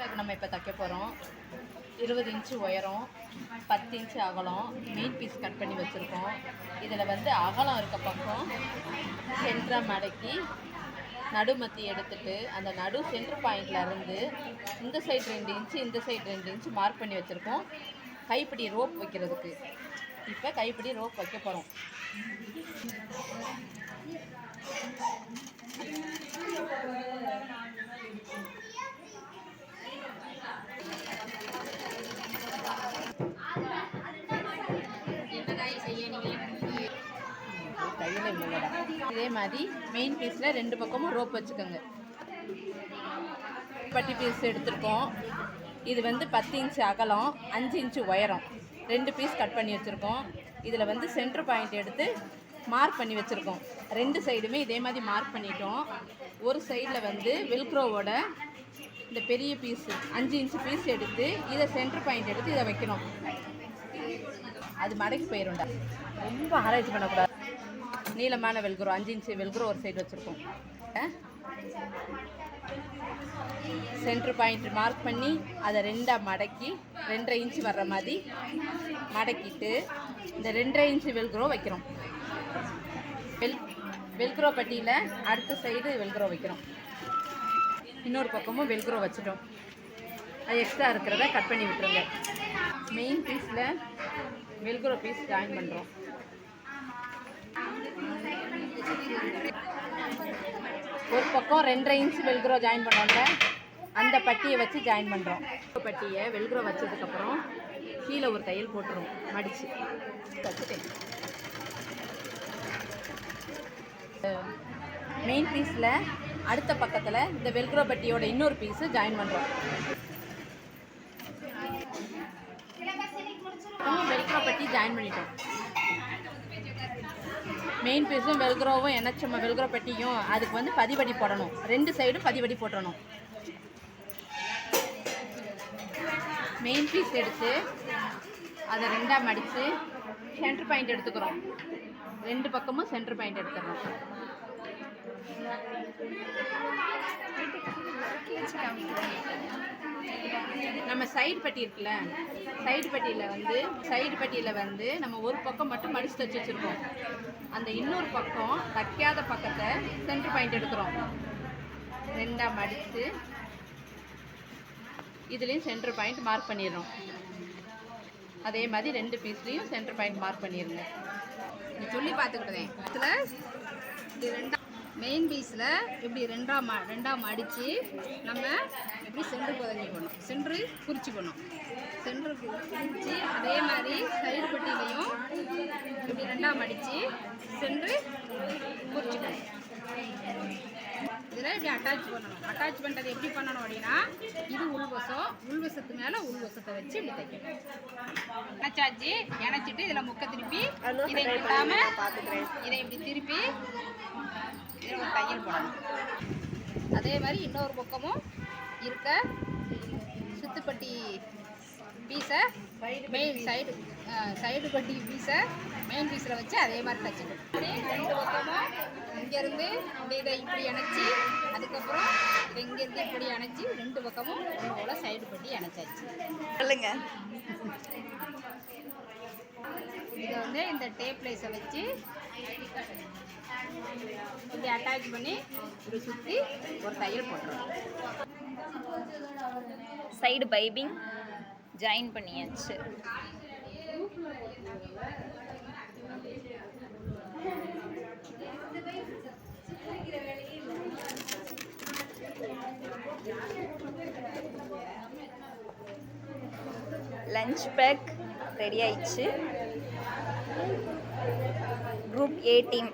Back நம்ம இப்போ தைக்க போகிறோம் இருபது இன்ச்சு உயரம் பத்து இன்ச்சு அகலம் மெயின் பீஸ் கட் பண்ணி வச்சுருக்கோம். இதில் வந்து அகலம் இருக்க பக்கம் சென்டராக மடக்கி நடுமத்தி எடுத்துட்டு அந்த நடு சென்டர் பாயிண்ட்ல இருந்து இந்த சைடு ரெண்டு இன்ச்சு இந்த சைடு ரெண்டு இன்ச்சு மார்க் பண்ணி வச்சுருக்கோம். கைப்பிடி ரோப் வைக்கிறதுக்கு. இப்போ கைப்பிடி ரோப் வைக்க போகிறோம் கையில் இல்லைடா இதே மாதிரி மெயின் பீஸில் ரெண்டு பக்கமும் ரோப் வச்சுக்கோங்க. பட்டி பீஸ் எடுத்திருக்கோம். இது வந்து பத்து இன்ச்சு அகலம் அஞ்சு இன்ச்சு உயரம். ரெண்டு பீஸ் கட் பண்ணி வச்சுருக்கோம். இதில் வந்து சென்ட்ரு பாயிண்ட் எடுத்து மார்க் பண்ணி வச்சுருக்கோம். ரெண்டு சைடுமே இதே மாதிரி மார்க் பண்ணிட்டோம். ஒரு சைடில் வந்து வெல்க்ரோவோட இந்த பெரிய பீஸு அஞ்சு இன்ச்சு பீஸ் எடுத்து இதை சென்ட்ரு பாயிண்ட் எடுத்து இதை வைக்கணும். அது மடக்கி போயிரும்டா. ரொம்ப ஆராய்ச்சி பண்ணக்கூடாது. நீளமான வெல்குரோ அஞ்சு இன்ச்சு வெல்குரோ ஒரு சைடு வச்சுருக்கோம். சென்ட்ரு பாயிண்ட் மார்க் பண்ணி அதை ரெண்டாக மடக்கி ரெண்டரை இன்ச்சு வர்ற மாதிரி மடக்கிட்டு இந்த ரெண்டரை இன்ச்சு வெல்குரோ வைக்கிறோம். வெல் வெல்குரோ பட்டியில் அடுத்த சைடு வெல்குரோ வைக்கிறோம். இன்னொரு பக்கமும் வெல்குரோ வச்சிட்டோம். அது எக்ஸ்ட்ரா இருக்கிறத கட் பண்ணி விட்டுருங்க. மெயின் பீஸில் வெல்குரோ பீஸ் ஜாயின் பண்ணுறோம் ஒரு பக்கம் ரெண்டரை இன்ச் வெல்க்ரோ ஜாயின் பண்ணோம்ல அந்த பட்டியை வச்சு ஜாயின் பண்ணுறோம் பட்டியை வெல்க்ரோ வச்சதுக்கப்புறம் கீழே ஒரு தையல் போட்டுரும் மடித்து மெயின் பீஸில் அடுத்த பக்கத்தில் இந்த வெல்க்ரோ பட்டியோட இன்னொரு பீஸு ஜாயின் பண்ணுறோம் வெல்க்ரோ பட்டி ஜாயின் பண்ணிட்டோம். மெயின் பீஸும் வெல்க்ரோவும் இணைச்சோம் வெல்க்ரோ பெட்டியும் அதுக்கு வந்து பதிவடி போடணும். ரெண்டு சைடும் பதிவடி போடணும் மெயின் பீஸ் எடுத்து அதை ரெண்டாக மடித்து சென்டர் பாயிண்ட் எடுத்துக்கிறோம். ரெண்டு பக்கமும் சென்டர் பாயிண்ட் எடுத்துக்கிறோம் நம்ம சைடு பட்டி இருக்குல்ல சைடு பட்டியில் வந்து சைடு பட்டியில் வந்து நம்ம ஒரு பக்கம் மட்டும் மடிச்சு தச்சு வச்சுருக்கோம். அந்த இன்னொரு பக்கம் தைக்காத பக்கத்தை சென்டர் பாயிண்ட் எடுக்கிறோம். ரெண்டாக மடித்து இதுலேயும் சென்டர் பாயிண்ட் மார்க் பண்ணிடுறோம். அதே மாதிரி ரெண்டு பீஸ்லேயும் சென்டர் பாயிண்ட் மார்க் பண்ணிடுங்க. நீ சொல்லி பார்த்துக்கிட்டேன் இது ரெண்டாம் மெயின் பீஸில் இப்படி ரெண்டாம் மா ரெண்டாம் அடித்து நம்ம இப்படி சென்று புதஞ்சிக்கணும்? சென்று குறிச்சிக்கணும். சென்று குறித்து குறிச்சி அதே மாதிரி சைடு பட்டியிலையும் இப்படி ரெண்டாம் அடித்து சென்று குறிச்சிக்கணும். இதில் இப்படி அட்டாச் பண்ணணும். அட்டாச் பண்ணுறது எப்படி பண்ணணும் அப்படின்னா இது உள்வசம் உள்வசத்து மேலே உள்வசத்தை வச்சு இப்படி தைக்கணும். இணைச்சாச்சு இணைச்சிட்டு இதில் முக்க திருப்பி இதை இல்லாமல் இதை இப்படி திருப்பி தையல் போடணும் அதே மாதிரி இன்னொரு பக்கமும் இருக்க சுத்துப்பட்டி பீஸை மெயின் சைடு சைடு பட்டி பீஸை மெயின் பீஸில் வச்சு அதே மாதிரி தச்சுக்கணும் ரெண்டு பக்கமும் இங்கேருந்து இதை இப்படி இணைச்சி அதுக்கப்புறம் இங்கேருந்து இப்படி இணைச்சி ரெண்டு பக்கமும் போல் சைடு பட்டி இணைச்சாச்சு சொல்லுங்க. இதை வந்து இந்த டேப் லைஸை வச்சு இப்படி அட்டாச் பண்ணி இப்படி சுற்றி ஒரு தையல் போட்டுருவோம். சைடு பைபிங் ஜாயின் பண்ணியாச்சு. லஞ்ச் பேக் ரெடி ஆயிடுச்சு. Group A team